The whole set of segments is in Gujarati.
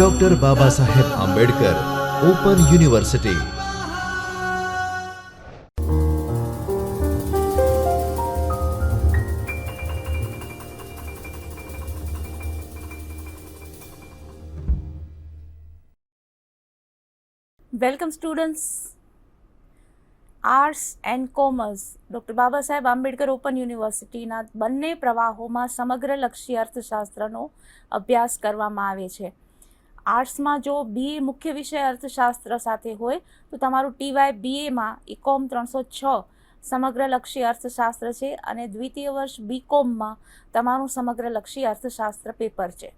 Doctor Baba Saheb Ambedkar open university welcome students arts and commerce doctor Baba Saheb Ambedkar open યુનિવર્સિટીના બંને પ્રવાહોમાં સમગ્રલક્ષી અર્થશાસ્ત્રનો અભ્યાસ કરવામાં આવે છે. આર્ટ્સમાં જો બી મુખ્ય વિષય અર્થશાસ્ત્ર સાથે હોય, તો તમારું ટીવાય બીએમાં ઇકોમ ત્રણસો છ સમગ્રલક્ષી અર્થશાસ્ત્ર છે અને દ્વિતીય વર્ષ બીકોમમાં તમારું સમગ્રલક્ષી અર્થશાસ્ત્ર પેપર છે.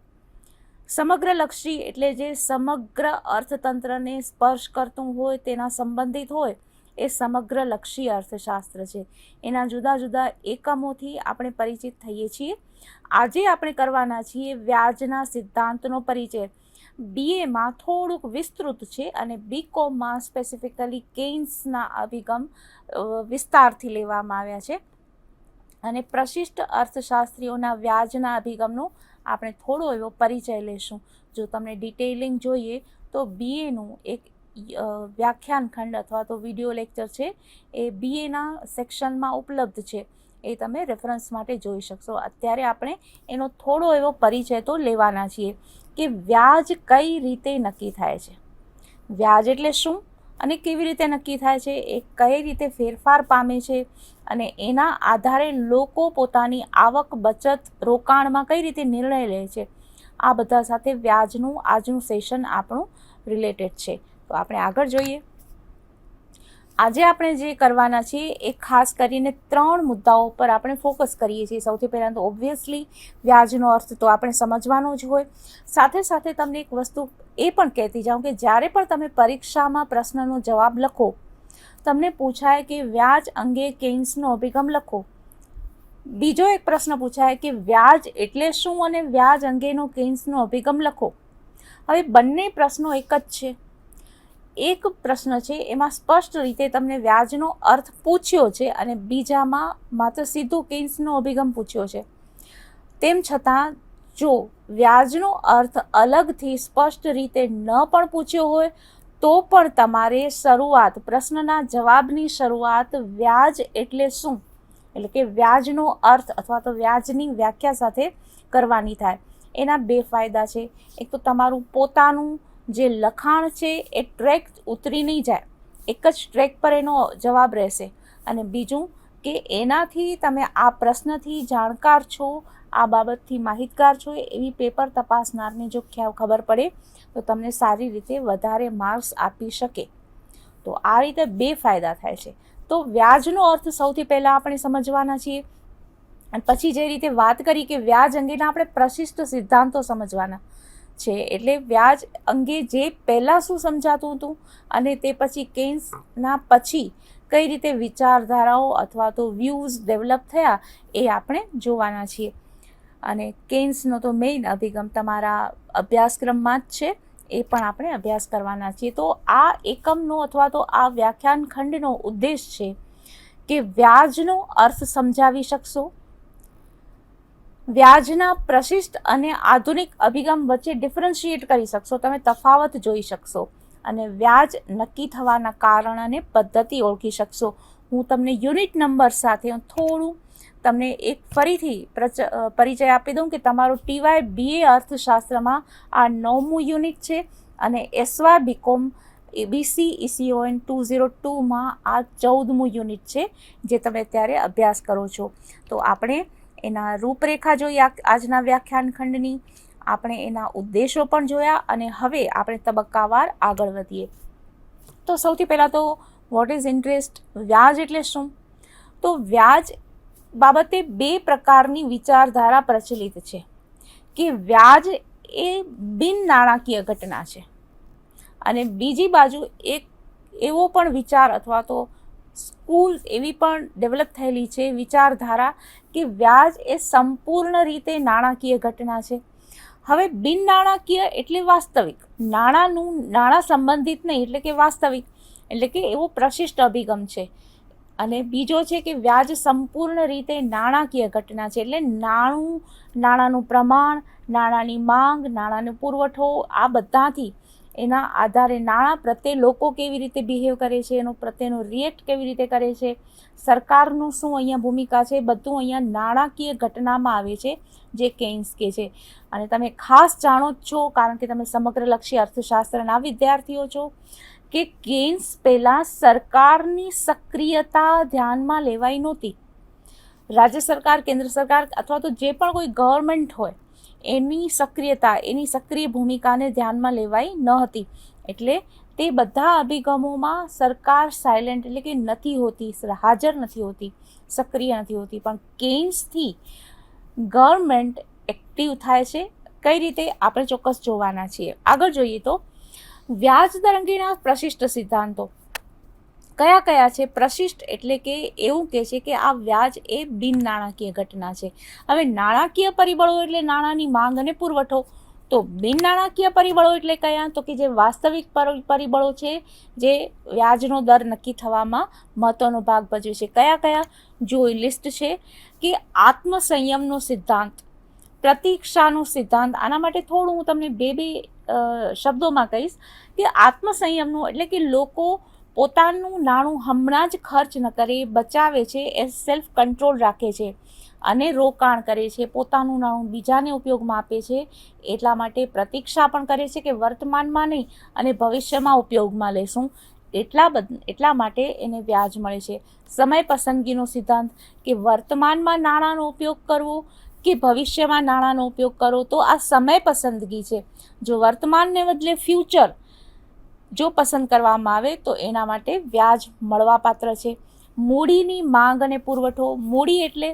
સમગ્રલક્ષી એટલે જે સમગ્ર અર્થતંત્રને સ્પર્શ કરતું હોય, તેના સંબંધિત હોય, એ સમગ્રલક્ષી અર્થશાસ્ત્ર છે. એના જુદા જુદા એકમોથી આપણે પરિચિત થઈએ છીએ. આજે આપણે કરવાના છીએ વ્યાજના સિદ્ધાંતનો પરિચય. બીએમાં થોડુંક વિસ્તૃત છે અને બીકોમમાં સ્પેસિફિકલી કેન્સના અભિગમ વિસ્તારથી લેવામાં આવ્યા છે. અને પ્રશિષ્ટ અર્થશાસ્ત્રીઓના વ્યાજના અભિગમનું આપણે થોડો એવો પરિચય લેશું. જો તમને ડિટેલિંગ જોઈએ, તો બીએનું એક વ્યાખ્યાન ખંડ અથવા તો વીડિયો લેક્ચર છે. એ બીએના સેક્શનમાં ઉપલબ્ધ છે. એ તમે રેફરન્સ માટે જોઈ શકશો. અત્યારે આપણે એનો થોડો એવો પરિચય તો લેવાના છીએ. કે વ્યાજ કઈ રીતે નક્કી થાય છે? વ્યાજ એટલે શું અને કેવી રીતે નક્કી થાય છે? એ કઈ રીતે ફેરફાર પામે છે? અને એના આધારે લોકો પોતાની આવક, બચત, રોકાણમાં કઈ રીતે નિર્ણય લે છે? આ બધા સાથે વ્યાજનું આજનું સેશન આપણું રિલેટેડ છે. તો આપણે આગળ જોઈએ. આજે આપણે જે કરવાના છીએ એ ખાસ કરીને ત્રણ મુદ્દાઓ પર આપણે ફોકસ કરીએ છીએ. સૌથી પહેલાં તો ઓબ્વિયસલી વ્યાજનો અર્થ તો આપણે સમજવાનો જ હોય. સાથે સાથે તમને એક વસ્તુ એ પણ કહેતી જાઉં કે જ્યારે પણ તમે પરીક્ષામાં પ્રશ્નનો જવાબ લખો, તમને પૂછાય કે વ્યાજ અંગે કેન્સનો અભિગમ લખો. બીજો એક પ્રશ્ન પૂછાય કે વ્યાજ એટલે શું અને વ્યાજ અંગેનો કેન્સનો અભિગમ લખો. હવે બંને પ્રશ્નો એક જ છે. એક પ્રશ્ન છે, એમાં સ્પષ્ટ રીતે તમને વ્યાજનો અર્થ પૂછ્યો છે અને બીજામાં માત્ર સીધો કેન્સનો અભિગમ પૂછ્યો છે. તેમ છતાં, જો વ્યાજનો અર્થ અલગથી સ્પષ્ટ રીતે ન પણ પૂછ્યો હોય, તો પણ તમારે શરૂઆત, પ્રશ્નના જવાબની શરૂઆત વ્યાજ એટલે શું? એટલે કે વ્યાજનો અર્થ અથવા તો વ્યાજની વ્યાખ્યા સાથે કરવાની થાય. એના બે ફાયદા છે. એક તો તમારું પોતાનું જે લખાણ છે એ ટ્રેક ઉતરી નહીં જાય. એક જ ટ્રેક પર એનો જવાબ રહેશે. અને બીજું કે એનાથી તમે આ પ્રશ્નથી જાણકાર છો, આ બાબતથી માહિતગાર છો, એવી પેપર તપાસનારને જો ખ્યાલ ખબર પડે, તો તમને સારી રીતે વધારે માર્ક્સ આપી શકે. તો આ રીતે બે ફાયદા થાય છે. તો વ્યાજનો અર્થ સૌથી પહેલાં આપણે સમજવાના છીએ. અને પછી જે રીતે વાત કરી કે વ્યાજ અંગેના આપણે પ્રશિષ્ટ સિદ્ધાંતો સમજવાના. છે. એટલે વ્યાજ અંગે જે પહેલાં શું સમજાતું હતું અને તે પછી કેન્સના પછી કઈ રીતે વિચારધારાઓ અથવા તો વ્યૂઝ ડેવલપ થયા એ આપણે જોવાના છીએ. અને કેન્સનો તો મેઇન અભિગમ તમારા અભ્યાસક્રમમાં જ છે. એ પણ આપણે અભ્યાસ કરવાના છીએ. તો આ એકમનો અથવા તો આ વ્યાખ્યાન ખંડનો ઉદ્દેશ છે કે વ્યાજનો અર્થ સમજાવી શકશો વ્યાજના પ્રશિષ્ટ અને આધુનિક અભિગમ વચ્ચે ડિફરન્શિએટ કરી શકશો. તમે તફાવત જોઈ શકશો અને વ્યાજ નક્કી થવાના કારણ અને પદ્ધતિ ઓળખી શકશો. હું તમને યુનિટ નંબર સાથે થોડું તમને એક ફરીથી પ્રચ- પરિચય આપી દઉં કે તમારું ટીવાય બીએ અર્થશાસ્ત્રમાં આ નવમું યુનિટ છે અને SY BCom ABC ECON two zero ટુમાં આ ચૌદમું યુનિટ છે જે તમે અત્યારે અભ્યાસ કરો છો. તો આપણે એના રૂપરેખા જોઈ આજના વ્યાખ્યાન ખંડની. આપણે એના ઉદ્દેશો પણ જોયા અને હવે આપણે તબક્કાવાર આગળ વધીએ. તો સૌથી પહેલાં તો વોટ ઇઝ ઇન્ટરેસ્ટ વ્યાજ એટલે શું? તો વ્યાજ બાબતે બે પ્રકારની વિચારધારા પ્રચલિત છે કે વ્યાજ એ બિન નાણાકીય ઘટના છે. અને બીજી બાજુ એક એવો પણ વિચાર અથવા તો સ્કૂલ એવી પણ ડેવલપ થયેલી છે, વિચારધારા કે વ્યાજ એ સંપૂર્ણ રીતે નાણાકીય ઘટના છે. હવે બિન નાણાકીય એટલે વાસ્તવિક. નાણાંનું, નાણાં સંબંધિત નહીં, એટલે કે વાસ્તવિક. એટલે કે એવો પ્રશિષ્ટ અભિગમ છે. અને બીજો છે કે વ્યાજ સંપૂર્ણ રીતે નાણાકીય ઘટના છે, એટલે નાણું, નાણાંનું પ્રમાણ, નાણાંની માંગ, નાણાંનો પુરવઠો, આ બધાથી એના આધારે નાણાં પ્રત્યે લોકો કેવી રીતે બિહેવ કરે છે, એનો પ્રત્યેનો રિએક્ટ કેવી રીતે કરે છે, સરકારનું શું અહીંયા ભૂમિકા છે, બધું અહીંયા નાણાકીય ઘટનામાં આવે છે, જે કેન્સ કે છે. અને તમે ખાસ જાણો જ છો, કારણ કે તમે સમગ્રલક્ષી અર્થશાસ્ત્રના વિદ્યાર્થીઓ છો, કે કેન્સ પહેલાં સરકારની સક્રિયતા ધ્યાનમાં લેવાઈ નહોતી. રાજ્ય સરકાર, કેન્દ્ર સરકાર અથવા તો જે પણ કોઈ ગવર્મેન્ટ હોય એની સક્રિયતા, એની સક્રિય ભૂમિકાને ધ્યાનમાં લેવાઈ ન હતી. એટલે તે બધા અભિગમોમાં સરકાર સાયલેન્ટ એટલે કે નથી હોતી હાજર નથી હોતી, સક્રિય નથી હોતી. પણ કેન્સથી ગવર્મેન્ટ એક્ટિવ થાય છે. કઈ રીતે? આપણે ચોક્કસ જોવાના છીએ. આગળ જોઈએ તો વ્યાજ દર અંગેના પ્રશિષ્ટ સિદ્ધાંતો. કયા કયા છે? પ્રશિષ્ટ એટલે કે એવું કહે છે કે આ વ્યાજ એ બિન નાણાકીય ઘટના છે. હવે નાણાકીય પરિબળો એટલે નાણાંની માંગ અને પુરવઠો. તો બિન નાણાકીય પરિબળો એટલે કયા? તો કે જે વાસ્તવિક પર- પરિબળો છે, જે વ્યાજનો દર નક્કી થવામાં મહત્વનો ભાગ ભજવે છે. કયા કયા? જો લિસ્ટ છે કે આત્મસંયમનો સિદ્ધાંત, પ્રતીક્ષાનો સિદ્ધાંત. આના માટે થોડું હું તમને બે બે શબ્દોમાં કહીશ કે આત્મસંયમનો એટલે કે લોકો પોતાનું નાણું હમણાં જ ખર્ચ ન કરે, બચાવે છે, એ સેલ્ફ કંટ્રોલ રાખે છે અને રોકાણ કરે છે. પોતાનું નાણું બીજાને ઉપયોગમાં આપે છે, એટલા માટે પ્રતીક્ષા પણ કરે છે કે વર્તમાનમાં નહીં અને ભવિષ્યમાં ઉપયોગમાં લેશું. એટલા બદ, એટલા માટે એને વ્યાજ મળે છે. સમય પસંદગીનો સિદ્ધાંત કે વર્તમાનમાં નાણાંનો ઉપયોગ કરવો કે ભવિષ્યમાં નાણાંનો ઉપયોગ કરો, તો આ સમય પસંદગી છે. જો વર્તમાનને બદલે ફ્યુચર જો પસંદ કરવામાં આવે તો એના માટે વ્યાજ મળવાપાત્ર છે. મૂડીની માંગ અને પુરવઠો, મૂડી એટલે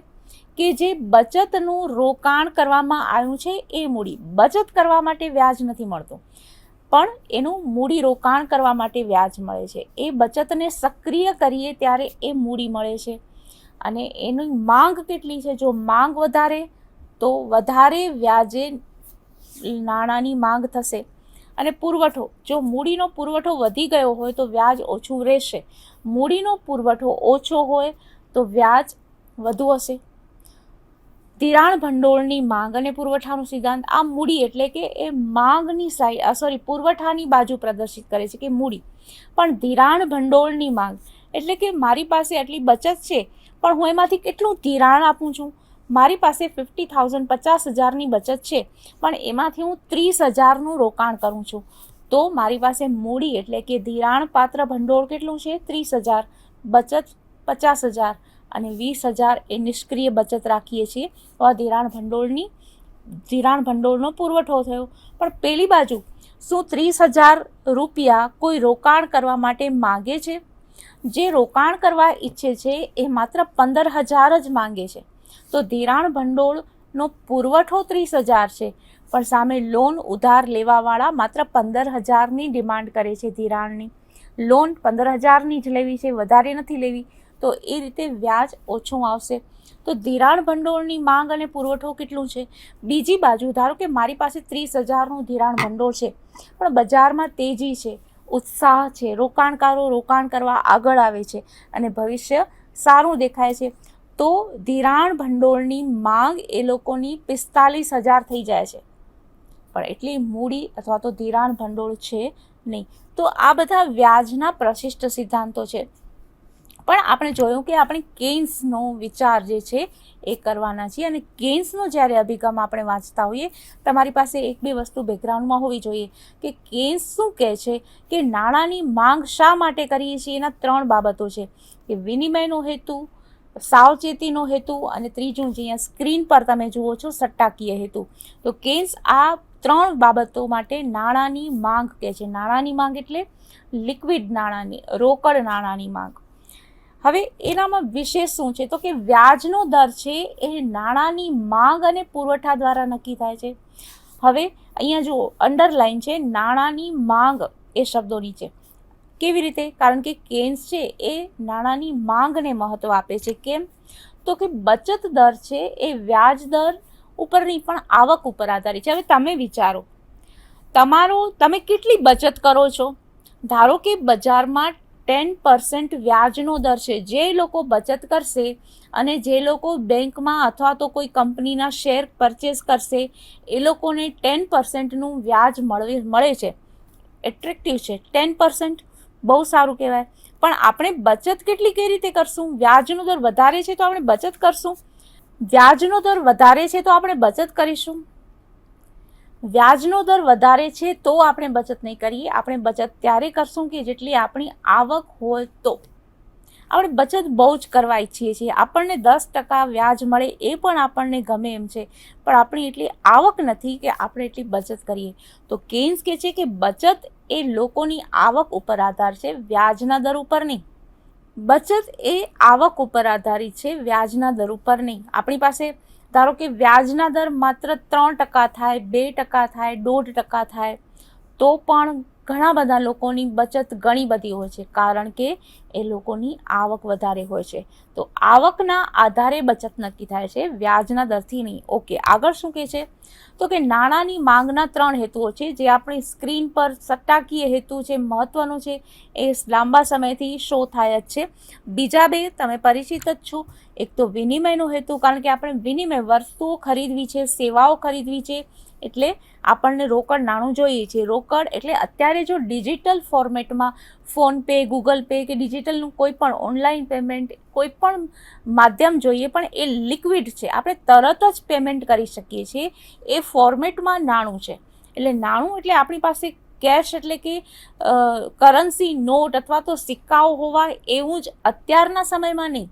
કે જે બચતનું રોકાણ કરવામાં આવ્યું છે એ મૂડી. બચત કરવા માટે વ્યાજ નથી મળતું, પણ એનું મૂડી રોકાણ કરવા માટે વ્યાજ મળે છે. એ બચતને સક્રિય કરીએ ત્યારે એ મૂડી મળે છે. અને એની માંગ કેટલી છે? જો માંગ વધારે, તો વધારે વ્યાજે નાણાંની માંગ થશે. અને પુરવઠો. જો મૂડીનો પુરવઠો વધી ગયો હોય તો વ્યાજ ઓછું રહેશે. મૂડીનો પુરવઠો ઓછો હોય તો વ્યાજ વધુ હશે. ધિરાણ ભંડોળની માંગ અને પુરવઠાનો સિદ્ધાંત આ મૂડી એટલે કે એ માંગની સાઈ સોરી પુરવઠાની બાજુ પ્રદર્શિત કરે છે કે મૂડી. પણ ધિરાણ ભંડોળની માંગ એટલે કે મારી પાસે આટલી બચત છે, પણ હું એમાંથી કેટલું ધિરાણ આપું છું? મારી પાસે ફિફ્ટી થાઉઝન્ડ પચાસ હજારની બચત છે, પણ એમાંથી હું ત્રીસ હજારનું રોકાણ કરું છું. તો મારી પાસે મૂડી એટલે કે ધિરાણ પાત્ર ભંડોળ કેટલું છે? ત્રીસ હજાર, બચત પચાસ હજાર અને વીસ હજાર એ નિષ્ક્રિય બચત રાખીએ છીએ. તો આ ધિરાણ ભંડોળની, ધિરાણ ભંડોળનો પુરવઠો થયો. પણ પેલી બાજુ, શું ત્રીસ હજાર રૂપિયા કોઈ રોકાણ કરવા માટે માગે છે? જે રોકાણ કરવા ઈચ્છે છે, એ માત્ર પંદર હજાર જ માંગે છે. તો ધિરાણ ભંડોળનો પુરવઠો ત્રીસ હજાર છે, પણ સામે લોન ઉધાર લેવાવાળા માત્ર પંદર હજારની ડિમાન્ડ કરે છે ધિરાણની. લોન પંદર હજારની જ લેવી છે, વધારે નથી લેવી. તો એ રીતે વ્યાજ ઓછું આવશે. તો ધિરાણ ભંડોળની માંગ અને પુરવઠો કેટલું છે? બીજી બાજુ ધારો કે મારી પાસે ત્રીસ હજારનું ધિરાણ ભંડોળ છે, પણ બજારમાં તેજી છે, ઉત્સાહ છે, રોકાણકારો રોકાણ કરવા આગળ આવે છે અને ભવિષ્ય સારું દેખાય છે. તો ધિરાણ ભંડોળની માંગ એ લોકોની પિસ્તાલીસ હજાર થઈ જાય છે. પણ એટલી મૂડી અથવા તો ધિરાણ ભંડોળ છે નહીં. તો આ બધા વ્યાજના પ્રશિષ્ટ સિદ્ધાંતો છે. પણ આપણે જોયું કે આપણે કેન્સનો વિચાર જે છે એ કરવાના છીએ અને કેન્સનો જ્યારે અભિગમ આપણે વાંચતા હોઈએ, તમારી પાસે એક બે વસ્તુ બેકગ્રાઉન્ડમાં હોવી જોઈએ કે કેન્સ શું કહે છે, કે નાણાંની માંગ શા માટે કરીએ છીએ, એના ત્રણ બાબતો છે. કે વિનિમયનો હેતુ સાવચેતીનો હેતુ અને ત્રીજું જે અહીંયા સ્ક્રીન પર તમે જુઓ છો, સટ્ટાકીય હેતુ. તો કેન્સ આ ત્રણ બાબતો માટે નાણાંની માંગ કહે છે. નાણાંની માંગ એટલે લિક્વિડ નાણાંની, રોકડ નાણાંની માંગ. હવે એનામાં વિશેષ શું છે? તો કે વ્યાજનો દર છે એ નાણાંની માંગ અને પુરવઠા દ્વારા નક્કી થાય છે. હવે અહીંયા જુઓ, અંડરલાઈન છે, નાણાંની માંગ એ શબ્દો નીચે. કેવી રીતે? કારણ કે કેન્સ છે એ નાણાંની માંગને મહત્ત્વ આપે છે. કેમ? તો કે બચત દર છે એ વ્યાજ દર ઉપરની પણ આવક ઉપર આધારિત છે. હવે તમે વિચારો, તમારો, તમે કેટલી બચત કરો છો? ધારો કે બજારમાં ટેન પર્સન્ટ વ્યાજનો દર છે. જે લોકો બચત કરશે અને જે લોકો બેંકમાં અથવા તો કોઈ કંપનીના શેર પરચેસ કરશે, એ લોકોને ટેન પર્સન્ટનું વ્યાજ મળે છે. એટ્રેક્ટિવ છે. ટેન પર્સન્ટ બહુ સારું કહેવાય. પણ આપણે બચત કેટલી કઈ રીતે કરશું? વ્યાજનો દર વધારે છે તો આપણે બચત કરશું? વ્યાજનો દર વધારે છે તો આપણે બચત કરીશું? વ્યાજનો દર વધારે છે તો આપણે બચત નહીં કરીએ. આપણે બચત ત્યારે કરશું કે જેટલી આપણી આવક હોય તો. આપણે બચત બહુ જ કરવા ઈચ્છીએ છીએ. આપણને દસ ટકા વ્યાજ મળે એ પણ આપણને ગમે એમ છે. પણ આપણી એટલી આવક નથી કે આપણે એટલી બચત કરીએ. તો કેન્સ કહે છે કે બચત એ લોકોની આવક ઉપર આધાર છે, વ્યાજના દર ઉપર નહીં. બચત એ આવક ઉપર આધારિત છે, વ્યાજના દર ઉપર નહીં. આપણી પાસે ધારો કે વ્યાજના દર માત્ર ત્રણ ટકા થાય, બે ટકા થાય, દોઢ ટકા થાય, તો પણ ઘણા બધા લોકોની બચત ઘણી બધી હોય છે, કારણ કે એ લોકોની આવક વધારે હોય છે. તો આવકના આધારે બચત નક્કી થાય છે, વ્યાજના દરથી નહીં. ઓકે, આગળ શું કહે છે? તો કે નાણાંની માંગના ત્રણ હેતુઓ છે, જે આપણી સ્ક્રીન પર સટ્ટાકીય હેતુ છે, મહત્વનું છે, એ લાંબા સમયથી શો થાય જ છે. બીજા બે, તમે પરિચિત જ છો. એક તો વિનિમયનો હેતુ, કારણ કે આપણે વિનિમય વસ્તુઓ ખરીદવી છે, સેવાઓ ખરીદવી છે એટલે આપણને રોકડ નાણું જોઈએ છે. રોકડ એટલે અત્યારે જો ડિજિટલ ફોર્મેટમાં ફોનપે, ગૂગલ પે કે ડિજિટલનું કોઈ પણ ઓનલાઈન પેમેન્ટ, કોઈ પણ માધ્યમ જોઈએ પણ એ લિક્વિડ છે. આપણે તરત જ પેમેન્ટ કરી શકીએ છીએ. એ ફોર્મેટમાં નાણું છે. એટલે નાણું એટલે આપણી પાસે કેશ એટલે કે કરન્સી નોટ અથવા તો સિક્કાઓ હોવા એવું જ અત્યારના સમયમાં નહીં.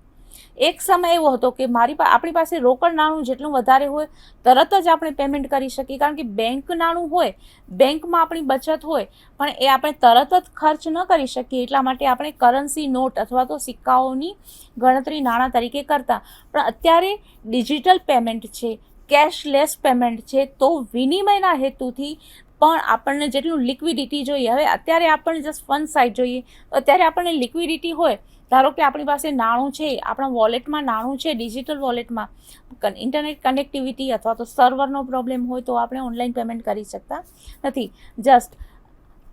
એક સમય એવો હતો કે મારી આપણી પાસે રોકડ નાણું જેટલું વધારે હોય, તરત જ આપણે પેમેન્ટ કરી શકીએ. કારણ કે બેંક નાણું હોય બેંકમાં આપણી બચત હોય, પણ એ આપણે તરત જ ખર્ચ ન કરી શકીએ. એટલા માટે આપણે કરન્સી નોટ અથવા તો સિક્કાઓની ગણતરી નાણાં તરીકે કરતા. પણ અત્યારે ડિજિટલ પેમેન્ટ છે કેશલેસ પેમેન્ટ છે, તો વિનિમયના હેતુથી પણ આપણને જેટલું લિક્વિડિટી જોઈએ. હવે અત્યારે આપણને જસ્ટ ફંડ સાઇડ જોઈએ. અત્યારે આપણને લિક્વિડિટી હોય ધારો કે આપણી પાસે નાણું છે, આપણા વોલેટમાં નાણું છે ડિજિટલ વોલેટમાં ઇન્ટરનેટ કનેક્ટિવિટી અથવા તો સર્વરનો પ્રોબ્લેમ હોય તો આપણે ઓનલાઈન પેમેન્ટ કરી શકતા નથી. જસ્ટ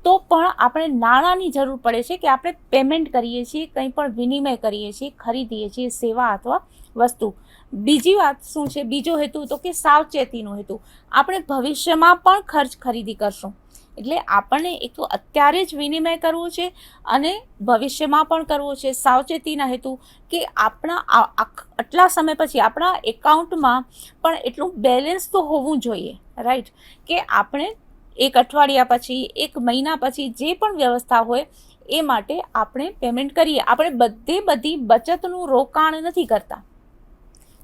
તો પણ આપણે નાણાંની જરૂર પડે છે કે આપણે પેમેન્ટ કરીએ છીએ, કંઈ પણ વિનિમય કરીએ છીએ, ખરીદીએ છીએ, સેવા અથવા વસ્તુ. બીજી વાત શું છે? બીજો હેતુ તો કે સાવચેતીનો હેતુ. આપણે ભવિષ્યમાં પણ ખર્ચ ખરીદી કરશું. એટલે આપણને એક તો અત્યારે જ વિનિમય કરવો છે અને ભવિષ્યમાં પણ કરવો છે. સાવચેતીના હેતુ કે આપણા આટલા સમય પછી આપણા એકાઉન્ટમાં પણ એટલું બેલેન્સ તો હોવું જોઈએ, રાઈટ? કે આપણે એક અઠવાડિયા પછી, એક મહિના પછી જે પણ વ્યવસ્થા હોય એ માટે આપણે પેમેન્ટ કરીએ. આપણે બધે બધી બચતનું રોકાણ નથી કરતા.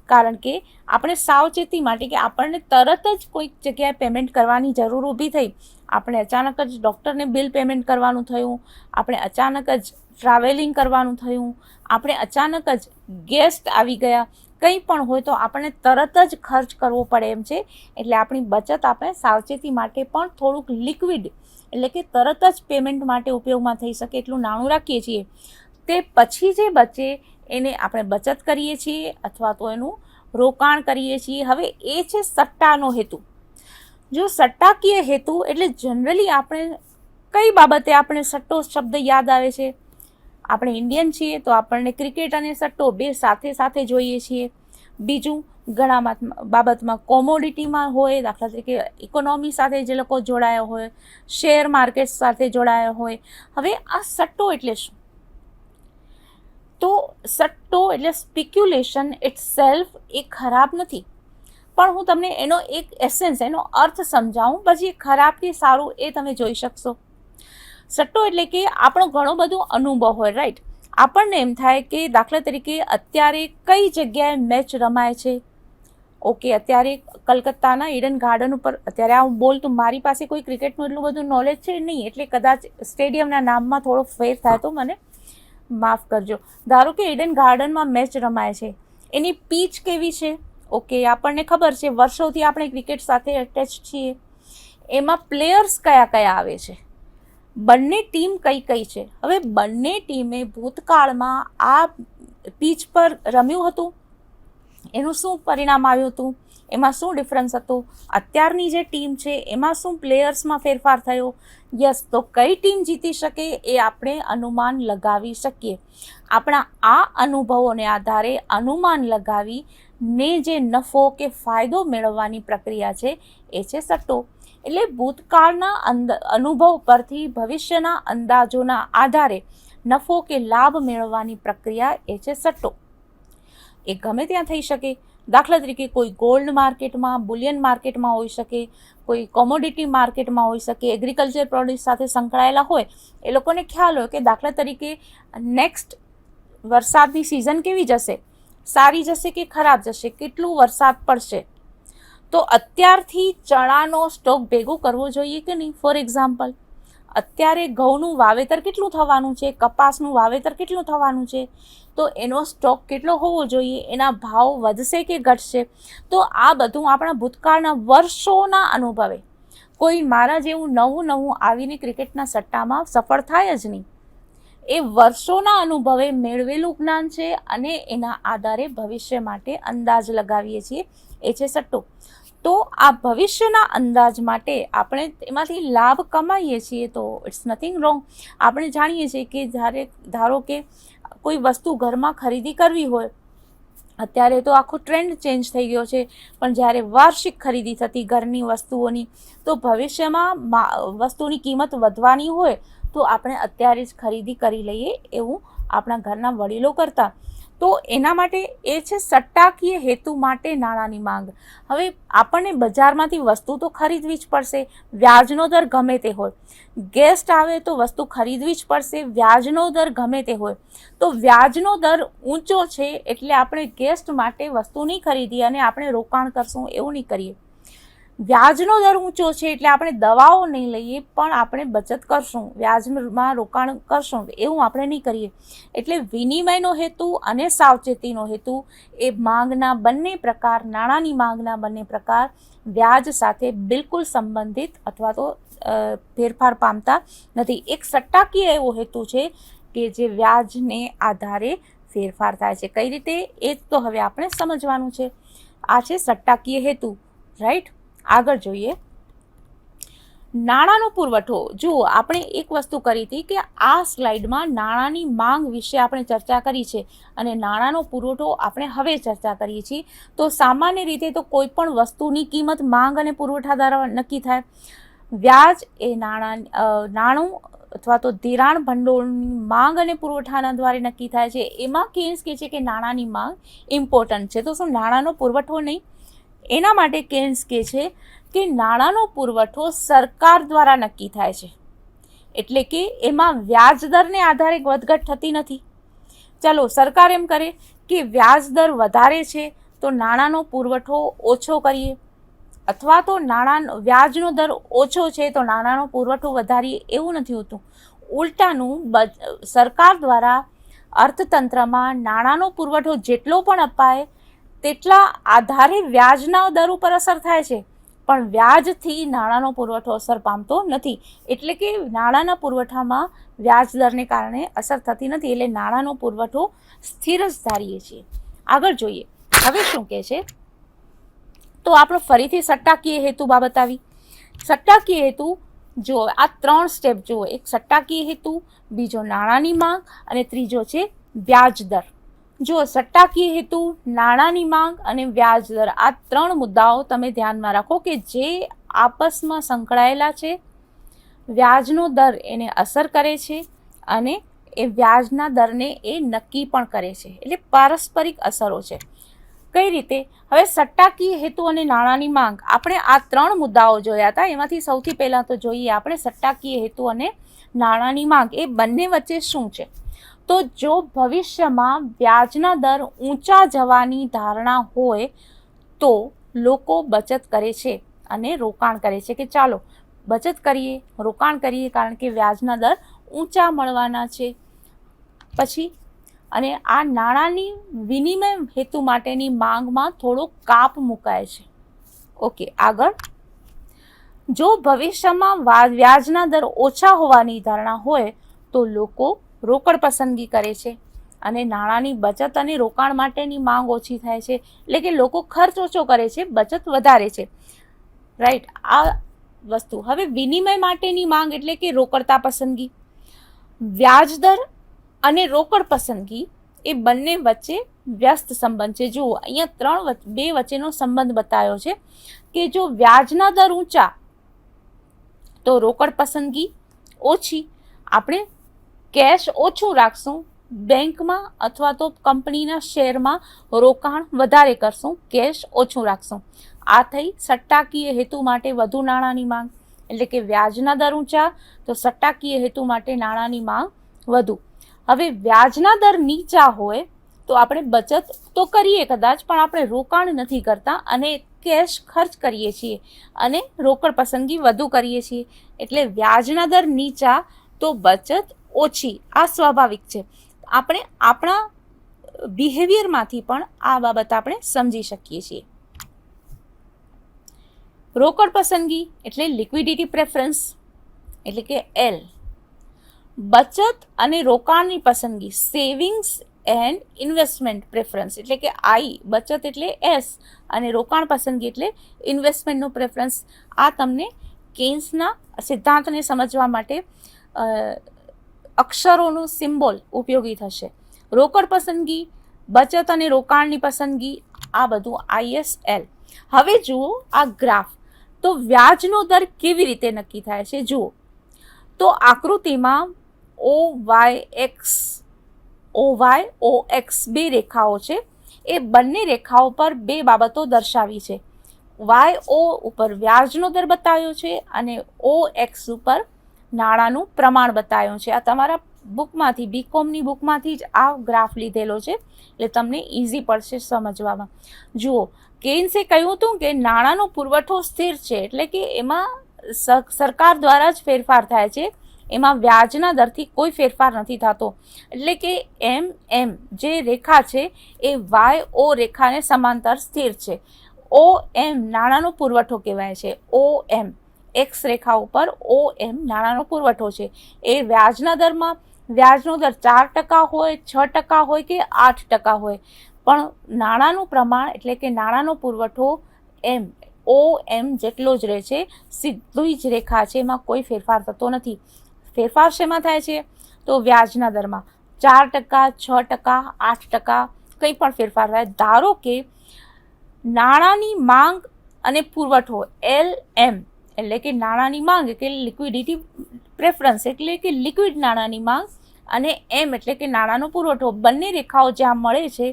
કારણ કે આપણે સાવચેતી માટે કે આપણને તરત જ કોઈક જગ્યાએ પેમેન્ટ કરવાની જરૂર ઊભી થઈ આપણે અચાનક જ ડૉક્ટરને બિલ પેમેન્ટ કરવાનું થયું, આપણે અચાનક જ ટ્રાવેલિંગ કરવાનું થયું, આપણે અચાનક જ ગેસ્ટ આવી ગયા, કંઈ પણ હોય તો આપણને તરત જ ખર્ચ કરવો પડે એમ છે. એટલે આપણી બચત આપણે સાવચેતી માટે પણ થોડુંક લિક્વિડ એટલે કે તરત જ પેમેન્ટ માટે ઉપયોગમાં થઈ શકે એટલું નાણું રાખીએ છીએ. તે પછી જે બચે એને આપણે બચત કરીએ છીએ અથવા તો એનું રોકાણ કરીએ છીએ. હવે એ છે સટ્ટાનો હેતુ. જો સટ્ટાકીય હેતુ એટલે જનરલી આપણે કઈ બાબતે આપણે સટ્ટો શબ્દ યાદ આવે છે? આપણે ઇન્ડિયન છીએ તો આપણને ક્રિકેટ અને સટ્ટો બે સાથે સાથે જોઈએ છીએ. બીજું, ઘણા બાબતમાં કોમોડિટીમાં હોય, દાખલા તરીકે ઇકોનોમી સાથે જે લોકો જોડાયા હોય શેર માર્કેટ સાથે જોડાયા હોય. હવે આ સટ્ટો એટલે શું? તો સટ્ટો એટલે સ્પિક્યુલેશન ઇટ સેલ્ફ એ ખરાબ નથી. પણ હું તમને એનો એક એસેન્સ એનો અર્થ સમજાવું. પછી ખરાબ કે સારું એ તમે જોઈ શકશો. સટ્ટો એટલે કે આપણો ઘણો બધો અનુભવ હોય રાઈટ આપણને એમ થાય કે દાખલા તરીકે અત્યારે કઈ જગ્યાએ મેચ રમાય છે? ઓકે અત્યારે કલકત્તાના ઈડન ગાર્ડન ઉપર અત્યારે આ હું બોલતું મારી પાસે કોઈ ક્રિકેટનું એટલું બધું નોલેજ છે નહીં, એટલે કદાચ સ્ટેડિયમના નામમાં થોડો ફેર થાય તો મને માફ કરજો. ધારો કે ઈડન ગાર્ડનમાં મેચ રમાય છે. એની પીચ કેવી છે? ઓકે, આપણને ખબર છે, વર્ષોથી આપણે ક્રિકેટ સાથે અટેચ છીએ. એમાં પ્લેયર્સ કયા કયા આવે છે? બંને ટીમ કઈ કઈ છે? હવે બંને ટીમે ભૂતકાળમાં આ પીચ પર રમ્યું હતું. એનું શું પરિણામ આવ્યું હતું? એમાં શું ડિફરન્સ હતો? અત્યારની જે ટીમ છે, એમાં શું પ્લેયર્સમાં ફેરફાર થયો? યસ તો કઈ ટીમ જીતી શકે એ આપણે અનુમાન લગાવી શકીએ. આપણા આ અનુભવોને આધારે અનુમાન લગાવી ને જે નફો કે ફાયદો મેળવવાની પ્રક્રિયા છે, એ છે સટ્ટો. એટલે ભૂતકાળના અનુભવ પરથી ભવિષ્યના અંદાજોના આધારે નફો કે લાભ મેળવવાની પ્રક્રિયા એ છે સટ્ટો. એ ગમે ત્યાં થઈ શકે. દાખલા તરીકે કોઈ ગોલ્ડ માર્કેટમાં, બુલિયન માર્કેટમાં હોઈ શકે, કોઈ કોમોડિટી માર્કેટમાં હોઈ શકે, એગ્રીકલ્ચર પ્રોડ્યુસ સાથે સંકળાયેલા હોય, એ લોકોને ખ્યાલ હોય કે દાખલા તરીકે નેક્સ્ટ વરસાદની સિઝન કેવી જશે. સારી જશે કે ખરાબ જશે? કેટલું વરસાદ પડશે? તો અત્યારથી ચણાનો સ્ટોક ભેગો કરવો જોઈએ કે નહીં? ફોર એક્ઝામ્પલ અત્યારે ઘઉંનું વાવેતર કેટલું થવાનું છે? કપાસનું વાવેતર કેટલું થવાનું છે? તો એનો સ્ટોક કેટલો હોવો જોઈએ? એના ભાવ વધશે કે ઘટશે? તો આ બધું આપણા ભૂતકાળના વર્ષોના અનુભવે. કોઈ મારા જેવું નવું નવું આવીને ક્રિકેટના સટ્ટામાં સફળ થાય જ નહીં. એ વર્ષોના અનુભવે મેળવેલું જ્ઞાન છે અને એના આધારે ભવિષ્ય માટે અંદાજ લગાવીએ છીએ. એ છે સટ્ટો. તો આ ભવિષ્યના અંદાજ માટે આપણે એમાંથી લાભ કમાઈએ છીએ તો ઇટ્સ નથિંગ રોંગ આપણે જાણીએ છીએ કે જ્યારે ધારો કે કોઈ વસ્તુ ઘરમાં ખરીદી કરવી હોય, અત્યારે તો આખો ટ્રેન્ડ ચેન્જ થઈ ગયો છે. પણ જ્યારે વાર્ષિક ખરીદી થતી ઘરની વસ્તુઓની, તો ભવિષ્યમાં વસ્તુની કિંમત વધવાની હોય તો આપણે અત્યારે જ ખરીદી કરી લઈએ એવું આપણા ઘરના વડીલો કરતા. તો એના માટે એ છે સટ્ટાકીય હેતુ માટે નાણાંની માંગ. હવે આપણને બજારમાંથી વસ્તુ તો ખરીદવી જ પડશે, વ્યાજનો દર ગમે તે હોય. ગેસ્ટ આવે તો વસ્તુ ખરીદવી જ પડશે, વ્યાજનો દર ગમે તે હોય. તો વ્યાજનો દર ઊંચો છે એટલે આપણે ગેસ્ટ માટે વસ્તુ નહીં ખરીદીએ અને આપણે રોકાણ કરશું એવું નહીં કરીએ. વ્યાજનો દર ઊંચો છે એટલે આપણે દવાઓ નહીં લઈએ, પણ આપણે બચત કરશું. વ્યાજમાં રોકાણ કરશું. એવું આપણે નહીં કરીએ. એટલે વિનિમયનો હેતુ અને સાવચેતીનો હેતુ, એ માંગના બંને પ્રકાર, નાણાંની માંગના બંને પ્રકાર, વ્યાજ સાથે બિલકુલ સંબંધિત અથવા તો ફેરફાર પામતા નથી. એક સટ્ટાકીય એવો હેતુ છે કે જે વ્યાજને આધારે ફેરફાર થાય છે. કઈ રીતે? એ જ તો હવે આપણે સમજવાનું છે. આ છે સટ્ટાકીય હેતુ, રાઈટ? આગળ જોઈએ. નાણાંનો પુરવઠો. જુઓ, આપણે એક વસ્તુ કરી હતી કે આ સ્લાઇડમાં નાણાંની માંગ વિશે આપણે ચર્ચા કરી છે અને નાણાંનો પુરવઠો આપણે હવે ચર્ચા કરીએ છીએ. તો સામાન્ય રીતે તો કોઈ પણ વસ્તુની કિંમત માંગ અને પુરવઠા દ્વારા નક્કી થાય. વ્યાજ એ નાણાં નાણું અથવા તો ધિરાણ ભંડોળની માંગ અને પુરવઠાના દ્વારા નક્કી થાય છે. એમાં કેન્સ કહે છે કે નાણાંની માંગ ઇમ્પોર્ટન્ટ છે. તો શું નાણાંનો પુરવઠો નહીં? એના માટે કેન્સ કહે છે કે નાણાંનો પુરવઠો સરકાર દ્વારા નક્કી થાય છે. એટલે કે એમાં વ્યાજ દરને આધારે વધઘટ થતી નથી. ચાલો, સરકાર એમ કરે કે વ્યાજ દર વધારે છે તો નાણાંનો પુરવઠો ઓછો કરીએ. અથવા તો નાણાં, વ્યાજનો દર ઓછો છે તો નાણાંનો પુરવઠો વધારીએ એવું નથી હોતું. ઉલટાનું સરકાર દ્વારા અર્થતંત્રમાં નાણાંનો પુરવઠો જેટલો પણ અપાય તેટલા આધારે વ્યાજના દર ઉપર અસર થાય છે. પણ વ્યાજથી નાણાંનો પુરવઠો અસર પામતો નથી. એટલે કે નાણાંના પુરવઠામાં વ્યાજ દરને કારણે અસર થતી નથી. એટલે નાણાંનો પુરવઠો સ્થિર જ ધારીએ છીએ. આગળ જોઈએ. હવે શું કહે છે? તો આપણો ફરીથી સટ્ટાકીય હેતુ બાબત આવી. સટ્ટાકીય હેતુ જુઓ આ ત્રણ સ્ટેપ જુઓ. એક સટ્ટાકીય હેતુ, બીજો નાણાંની માંગ અને ત્રીજો છે વ્યાજ દર. જુઓ સટ્ટાકીય હેતુ, નાણાંની માંગ અને વ્યાજ દર, આ ત્રણ મુદ્દાઓ તમે ધ્યાનમાં રાખો કે જે આપસમાં સંકળાયેલા છે, વ્યાજનો દર એને અસર કરે છે અને એ વ્યાજના દરને એ નક્કી પણ કરે છે. એટલે પારસ્પરિક અસરો છે. કઈ રીતે? હવે સટ્ટાકીય હેતુ અને નાણાંની માંગ. આપણે આ ત્રણ મુદ્દાઓ જોયા હતા. એમાંથી સૌથી પહેલાં તો જોઈએ આપણે સટ્ટાકીય હેતુ અને નાણાંની માંગ. એ બંને વચ્ચે શું છે? તો જો ભવિષ્યમાં વ્યાજના દર ઊંચા જવાની ધારણા હોય તો લોકો બચત કરે છે અને રોકાણ કરે છે કે ચાલો, બચત કરીએ, રોકાણ કરીએ કારણ કે વ્યાજના દર ઊંચા મળવાના છે. પછી, અને આ નાણાંની વિનિમય હેતુ માટેની માંગમાં થોડો કાપ મુકાય છે. ઓકે, આગળ. જો ભવિષ્યમાં વ્યાજના દર ઓછા હોવાની ધારણા હોય તો લોકો રોકડ પસંદગી કરે છે અને નાણાંની બચત અને રોકાણ માટેની માંગ ઓછી થાય છે. એટલે કે લોકો ખર્ચ ઓછો કરે છે, બચત વધારે છે. રાઈટ આ વસ્તુ. હવે વિનિમય માટેની માંગ એટલે કે રોકડતા પસંદગી. વ્યાજદર અને રોકડ પસંદગી એ બંને વચ્ચે વ્યસ્ત સંબંધ છે. જુઓ, અહીંયા ત્રણ બે વચ્ચેનો સંબંધ બતાવ્યો છે કે જો વ્યાજના દર ઊંચા, તો રોકડ પસંદગી ઓછી. આપણે કેશ ઓછું રાખશું, બેંકમાં અથવા તો કંપનીના શેરમાં રોકાણ વધારે કરશું, કેશ ઓછું રાખશું. આ થઈ સટ્ટાકીય હેતુ માટે વધુ નાણાંની માંગ, એટલે કે વ્યાજના દર ઊંચા, તો સટ્ટાકીય હેતુ માટે નાણાંની માંગ વધુ. હવે વ્યાજના દર નીચા હોય, તો આપણે બચત તો કરીએ કદાચ, પણ આપણે રોકાણ નથી કરતા અને કેશ ખર્ચ કરીએ છીએ અને રોકડ પસંદગી વધુ કરીએ છીએ. એટલે વ્યાજના દર નીચા તો બચત ઓછી, આ સ્વાભાવિક છે. આપણે આપણા બિહેવિયરમાંથી પણ આ બાબત આપણે સમજી શકીએ છીએ. રોકડ પસંદગી એટલે લિક્વિડિટી પ્રેફરન્સ એટલે કે એલ બચત અને રોકાણની પસંદગી સેવિંગ્સ એન્ડ ઇન્વેસ્ટમેન્ટ પ્રેફરન્સ એટલે કે આઈ બચત એટલે એસ અને રોકાણ પસંદગી એટલે ઇન્વેસ્ટમેન્ટનો પ્રેફરન્સ આ તમને કેન્સના સિદ્ધાંતને સમજવા માટે અક્ષરોનું સિમ્બોલ ઉપયોગી થશે. રોકડ પસંદગી, બચત અને રોકાણની પસંદગી, આ બધું આઈએસએલ હવે જુઓ આ ગ્રાફ. તો વ્યાજનો દર કેવી રીતે નક્કી થાય છે? જુઓ. તો આકૃતિમાં O Y X O Y O X બે રેખાઓ છે. એ બંને રેખાઓ પર બે બાબતો દર્શાવી છે. વાય ઓ ઉપર વ્યાજનો દર બતાવ્યો છે અને ઓ એક્સ ઉપર નાણાંનું પ્રમાણ બતાવ્યું છે. આ તમારા બુકમાંથી બીકોમની બુકમાંથી જ આ ગ્રાફ લીધેલો છે. એટલે તમને ઇઝી પડશે સમજવામાં. જુઓ, કેન્સે કહ્યું હતું કે નાણાંનો પુરવઠો સ્થિર છે એટલે કે એમાં સરકાર દ્વારા જ ફેરફાર થાય છે. એમાં વ્યાજના દરથી કોઈ ફેરફાર નથી થતો. એટલે કે એમ એમ જે રેખા છે એ વાય, ઓ રેખાને સમાંતર સ્થિર છે. ઓ એમ નાણાંનો પુરવઠો કહેવાય છે. ઓ એમ. એક્સ રેખા ઉપર ઓ એમ નાણાંનો પુરવઠો છે. એ વ્યાજના દરમાં, વ્યાજનો દર ચાર ટકા હોય, છ ટકા હોય કે આઠ ટકા હોય. પણ નાણાંનું પ્રમાણ એટલે કે નાણાંનો પુરવઠો એમ ઓ એમ જેટલો જ રહે છે, સીધી જ રેખા છે, એમાં કોઈ ફેરફાર થતો નથી. ફેરફાર શેમાં થાય છે? તો વ્યાજના દરમાં. ચાર ટકા, છ ટકા, આઠ ટકા કંઈ પણ ફેરફાર થાય. ધારો કે નાણાંની માંગ અને પુરવઠો એલ એમ એટલે કે નાણાંની માંગ કે લિક્વિડિટી પ્રેફરન્સ એટલે કે લિક્વિડ નાણાંની માંગ અને એમ એટલે કે નાણાંનો પુરવઠો. બંને રેખાઓ જ્યાં મળે છે,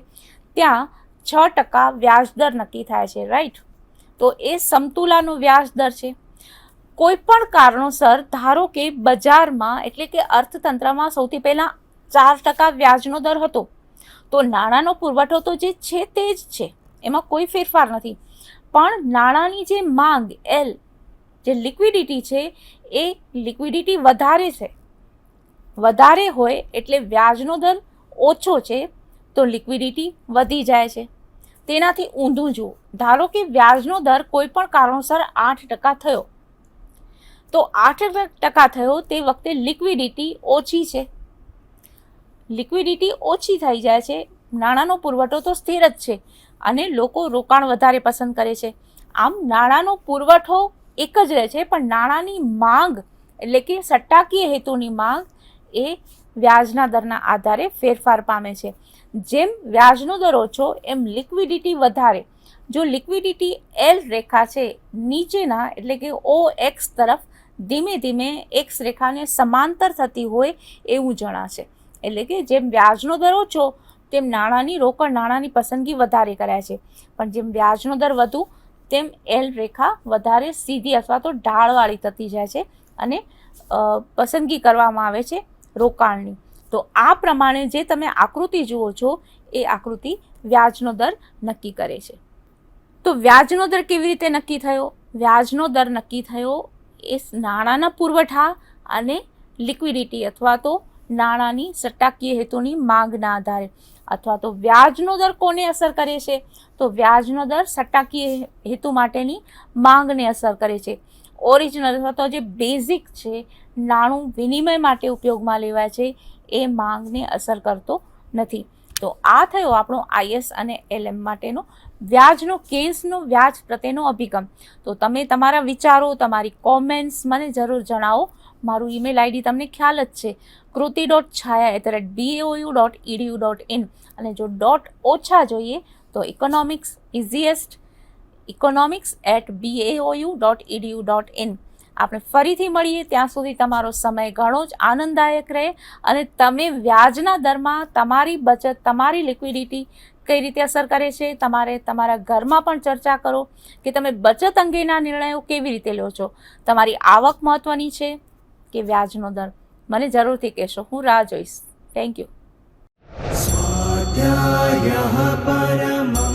ત્યાં છ ટકા વ્યાજદર નક્કી થાય છે રાઈટ તો એ સમતુલાનો વ્યાજદર છે. કોઈ પણ કારણોસર, ધારો કે બજારમાં એટલે કે અર્થતંત્રમાં સૌથી પહેલાં ચાર ટકા વ્યાજનો દર હતો, તો નાણાંનો પુરવઠો તો જે છે તે જ છે. એમાં કોઈ ફેરફાર નથી. પણ નાણાંની જે માંગ એલ જે લિક્વિડિટી છે, એ લિક્વિડિટી વધારે છે. વધારે હોય એટલે વ્યાજનો દર ઓછો છે, તો લિક્વિડિટી વધી જાય છે. તેનાથી ઊંધું જુઓ. ધારો કે વ્યાજનો દર કોઈ પણ કારણોસર આઠ ટકા થયો. તો આઠ ટકા થયો તે વખતે લિક્વિડિટી ઓછી છે. લિક્વિડિટી ઓછી થઈ જાય છે. નાણાંનો પુરવઠો તો સ્થિર જ છે. અને લોકો રોકાણ વધારે પસંદ કરે છે. આમ નાણાંનો પુરવઠો એક જ રહે છે, પણ નાણાંની માંગ એટલે કે સટ્ટાકીય હેતુની માંગ એ વ્યાજના દરના આધારે ફેરફાર પામે છે. જેમ વ્યાજનો દર ઓછો, એમ લિક્વિડિટી વધારે. જો લિક્વિડિટી એલ રેખા છે, નીચેના એટલે કે ઓ એક્સ તરફ ધીમે ધીમે એક્સ રેખાને સમાંતર થતી હોય એવું જણાશે. એટલે કે જેમ વ્યાજનો દર ઓછો, તેમ નાણાંની રોકડ, નાણાંની પસંદગી વધારે કરાય છે. પણ જેમ વ્યાજનો દર વધુ તેમ એલ રેખા વધારે સીધી અથવા તો ઢાળવાળી થતી જાય છે અને પસંદગી કરવામાં આવે છે રોકાણની. તો આ પ્રમાણે જે તમે આકૃતિ જુઓ છો, એ આકૃતિ વ્યાજનો દર નક્કી કરે છે. તો વ્યાજનો દર કેવી રીતે નક્કી થયો? વ્યાજનો દર નક્કી થયો એ નાણાંના પુરવઠા અને લિક્વિડિટી અથવા તો નાણાંની સટ્ટાકીય હેતુની માંગના આધારે. અથવા તો વ્યાજનો દર કોને અસર કરે છે? તો વ્યાજનો દર સટ્ટાકીય હેતુ માટેની માંગને અસર કરે છે. ઓરિજિનલ અથવા તો જે બેઝિક છે, નાણું વિનિમય માટે ઉપયોગમાં લેવાય છે, એ માંગને અસર કરતો નથી. તો આ થયો આપણો આઈએસ અને એલએમ માટેનો વ્યાજનો કેસનો વ્યાજ પ્રત્યેનો અભિગમ. તો તમે તમારા વિચારો, તમારી કોમેન્ટ્સ મને જરૂર જણાવો. મારું ઈમેલ આઈડી તમને ખ્યાલ જ છે. Kruti dot Chhaya at the rate BAOU dot EDU dot in અને જો ડોટ ઓછા જોઈએ તો economics easiest economics at BAOU dot EDU dot in આપણે ફરીથી મળીએ ત્યાં સુધી તમારો સમય ઘણો જ આનંદદાયક રહે અને તમે વ્યાજના દરમાં તમારી બચત, તમારી લિક્વિડિટી કઈ રીતે અસર કરે છે, તમારે તમારા ઘરમાં પણ ચર્ચા કરો કે તમે બચત અંગેના નિર્ણયો કેવી રીતે લો છો. તમારી આવક મહત્ત્વની છે કે વ્યાજનો દર. મને જરૂરથી કહેશો હું રાહ જોઈશ. Thank you Parma